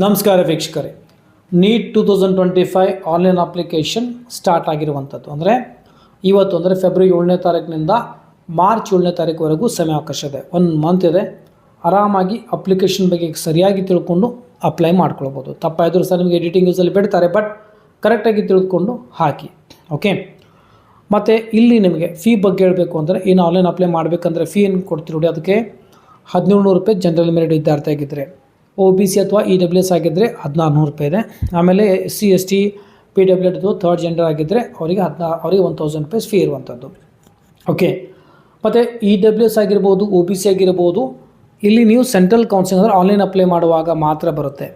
ನಮಸ್ಕಾರ ವೀಕ್ಷಕರೇ. NEET two thousand twenty five online application start ಆಗಿರುವಂಥದ್ದು. ಅಂದರೆ ಇವತ್ತು ಅಂದರೆ ಫೆಬ್ರವರಿ ಏಳನೇ ತಾರೀಕಿನಿಂದ ಮಾರ್ಚ್ ಏಳನೇ ತಾರೀಕುವರೆಗೂ ಸಮಯಾವಕಾಶ ಇದೆ. ಒಂದು ಮಂತ್ ಇದೆ. ಆರಾಮಾಗಿ ಅಪ್ಲಿಕೇಶನ್ ಬಗ್ಗೆ ಸರಿಯಾಗಿ ತಿಳ್ಕೊಂಡು ಅಪ್ಲೈ ಮಾಡ್ಕೊಳ್ಬೋದು. ತಪ್ಪಾಯಿದ್ರು ಸರ್ ನಿಮಗೆ ಎಡಿಟಿಂಗ್ ಯೂಸಲ್ಲಿ ಬಿಡ್ತಾರೆ ಬಟ್ ಕರೆಕ್ಟಾಗಿ ತಿಳ್ಕೊಂಡು ಹಾಕಿ. ಓಕೆ ಮತ್ತು ಇಲ್ಲಿ ನಿಮಗೆ ಫೀ ಬಗ್ಗೆ ಹೇಳಬೇಕು ಅಂದರೆ ಏನು ಆನ್ಲೈನ್ ಅಪ್ಲೈ ಮಾಡಬೇಕಂದ್ರೆ ಫೀ ಏನು ಕೊಡ್ತೀರಿ ಅದಕ್ಕೆ ಹದಿನೇಳು ನೂರು ರೂಪಾಯಿ ಜನರಲ್ ಮೆರಿಟ್ ವಿದ್ಯಾರ್ಥಿ ಆಗಿದ್ದರೆ ಒ ಬಿ ಸಿ ಅಥವಾ ಇ ಡಬ್ಲ್ಯೂ ಎಸ್ ಆಗಿದ್ದರೆ ಹದಿನಾರು ನೂರು ರೂಪಾಯಿ ಇದೆ. ಆಮೇಲೆ S C S T P W ಅಥವಾ ಥರ್ಡ್ ಜೆಂಡರ್ ಆಗಿದ್ದರೆ ಅವರಿಗೆ ಹದಿನಾ, ಅವರಿಗೆ ಒನ್ ತೌಸಂಡ್ ರುಪೀಸ್ ಫೀ ಇರುವಂಥದ್ದು. ಓಕೆ ಮತ್ತು ಇ ಡಬ್ಲ್ಯೂ ಎಸ್ ಆಗಿರ್ಬೋದು ಒ ಬಿ ಸಿ ಆಗಿರ್ಬೋದು, ಇಲ್ಲಿ ನೀವು ಸೆಂಟ್ರಲ್ ಕೌನ್ಸಿಲ್ ಅಂದರೆ ಆನ್ಲೈನ್ ಅಪ್ಲೈ ಮಾಡುವಾಗ ಮಾತ್ರ ಬರುತ್ತೆ.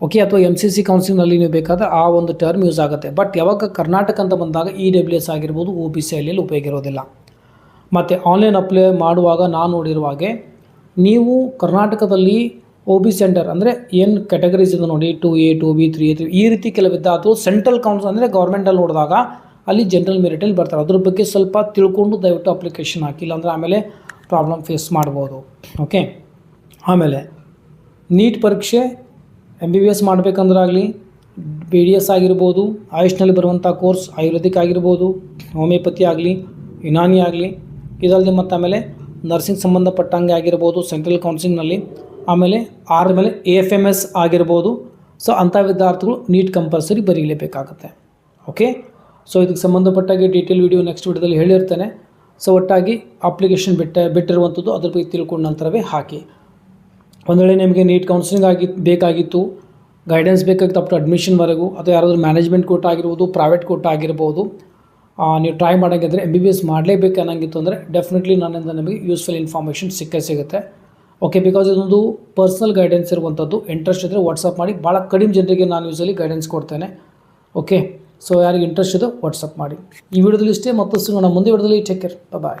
ಓಕೆ ಅಥವಾ ಎಂ ಸಿ ಸಿ ಕೌನ್ಸಿಲ್ನಲ್ಲಿ ನೀವು ಬೇಕಾದ ಆ ಒಂದು ಟರ್ಮ್ ಯೂಸ್ ಆಗುತ್ತೆ. ಬಟ್ ಯಾವಾಗ ಕರ್ನಾಟಕ ಅಂತ ಬಂದಾಗ ಇ ಡಬ್ಲ್ಯೂ ಎಸ್ ಆಗಿರ್ಬೋದು ಓ ಬಿ ಸಿ ಅಲ್ಲಿ ಉಪಯೋಗ ಇರೋದಿಲ್ಲ. ಮತ್ತು ಆನ್ಲೈನ್ ಅಪ್ಲೈ ಮಾಡುವಾಗ ನಾನು ನೋಡಿರುವ ಹಾಗೆ, ನೀವು ಕರ್ನಾಟಕದಲ್ಲಿ ಒ ಬಿ ಸೆಂಟರ್ ಅಂದರೆ ಏನು ಕ್ಯಾಟಗರೀಸ್ ಇದೆ ನೋಡಿ two A two B three A three ಈ ರೀತಿ ಕೆಲವಿದ್ದ ಅಥವಾ ಸೆಂಟ್ರಲ್ ಕೌನ್ಸಿಲ್ ಅಂದರೆ ಗೌರ್ಮೆಂಟಲ್ಲಿ ನೋಡಿದಾಗ ಅಲ್ಲಿ ಜನರಲ್ ಮೆರಿಟಲ್ಲಿ ಬರ್ತಾರೆ. ಅದ್ರ ಬಗ್ಗೆ ಸ್ವಲ್ಪ ತಿಳ್ಕೊಂಡು ದಯವಿಟ್ಟು ಅಪ್ಲಿಕೇಶನ್ ಹಾಕಿಲ್ಲ ಅಂದರೆ ಆಮೇಲೆ ಪ್ರಾಬ್ಲಮ್ ಫೇಸ್ ಮಾಡ್ಬೋದು. ಓಕೆ ಆಮೇಲೆ ನೀಟ್ ಪರೀಕ್ಷೆ ಎಂ ಬಿ ಬಿ ಎಸ್ ಮಾಡಬೇಕಂದ್ರಾಗಲಿ ಬಿ ಡಿ ಎಸ್ ಆಗಿರ್ಬೋದು, ಆಯುಷ್ನಲ್ಲಿ ಬರುವಂಥ ಕೋರ್ಸ್ ಆಯುರ್ವೇದಿಕ್ ಆಗಿರ್ಬೋದು ಹೋಮಿಯೋಪತಿ ಆಗಲಿ, ಯುನಾನಿ ಆಗಲಿ ಇದಲ್ಲದೆ ಮತ್ತು ಆಮೇಲೆ ನರ್ಸಿಂಗ್ ಸಂಬಂಧಪಟ್ಟಂಗೆ ಆಗಿರ್ಬೋದು ಸೆಂಟ್ರಲ್ ಕೌನ್ಸಿಲಿಂಗ್ನಲ್ಲಿ ಆಮೇಲೆ ಆರ ಮೇಲೆ ಎ ಎಫ್ ಎಂ ಎಸ್ ಆಗಿರ್ಬೋದು. ಸೊ ಅಂಥ ವಿದ್ಯಾರ್ಥಿಗಳು ನೀಟ್ ಕಂಪಲ್ಸರಿ ಬರೀಲೇಬೇಕಾಗುತ್ತೆ. ಓಕೆ ಸೊ ಇದಕ್ಕೆ ಸಂಬಂಧಪಟ್ಟಾಗಿ ಡೀಟೇಲ್ ವಿಡಿಯೋ ನೆಕ್ಸ್ಟ್ ವಿಡಿಯೋದಲ್ಲಿ ಹೇಳಿರ್ತೇನೆ. ಸೊ ಒಟ್ಟಾಗಿ ಅಪ್ಲಿಕೇಶನ್ ಬಿಟ್ಟ, ಬಿಟ್ಟಿರುವಂಥದ್ದು ಅದ್ರ ಬಗ್ಗೆ ತಿಳ್ಕೊಂಡ ನಂತರವೇ ಹಾಕಿ. ಒಂದು ವೇಳೆ ನಿಮಗೆ ನೀಟ್ ಕೌನ್ಸಿಲಿಂಗ್ ಆಗಿ, ಬೇಕಾಗಿತ್ತು. ಗೈಡೆನ್ಸ್ ಬೇಕಾಗಿತ್ತು ಅಪ್ ಟು ಅಡ್ಮಿಷನ್ವರೆಗೂ ಅಥವಾ ಯಾರಾದರೂ ಮ್ಯಾನೇಜ್ಮೆಂಟ್ ಕೋಟ ಆಗಿರ್ಬೋದು ಪ್ರೈವೇಟ್ ಕೋಟ ಆಗಿರ್ಬೋದು. ನೀವು ಟ್ರೈ ಮಾಡೋಂಗಿದ್ರೆ ಎಂ ಬಿ ಬಿ ಎಸ್ ಮಾಡಲೇಬೇಕು ಅನ್ನೋಂಗಿತ್ತು ಅಂದರೆ ಡೆಫಿನೆಟ್ಲಿ ನನ್ನಿಂದ ನಿಮಗೆ ಯೂಸ್ಫುಲ್ ಇನ್ಫಾರ್ಮೇಷನ್ ಸಿಕ್ಕೇ ಸಿಗುತ್ತೆ. ಓಕೆ ಬಿಕಾಸ್ ಇದೊಂದು ಪರ್ಸ್ನಲ್ ಗೈಡೆನ್ಸ್ ಇರುವಂಥದ್ದು ಇಂಟ್ರೆಸ್ಟ್ ಇದ್ದರೆ ವಾಟ್ಸಪ್ ಮಾಡಿ. ಭಾಳ ಕಡಿಮೆ ಜನರಿಗೆ ನಾನು ಯೂಸಲಿ ಗೈಡೆನ್ಸ್ ಕೊಡ್ತೇನೆ. ಓಕೆ ಸೊ ಯಾರಿಗೆ ಇಂಟ್ರೆಸ್ಟ್ ಇದೆ ವಾಟ್ಸಪ್ ಮಾಡಿ. ಈ ವಿಡಿಯೋದಲ್ಲಿ ಇಷ್ಟೇ. ಮತ್ತಷ್ಟು ಸಿಗೋಣ. ಮುಂದೆ ವಿಡಿಯೋದಲ್ಲಿ ಟೇಕ್ ಕೇರ್ ಬಾಯ್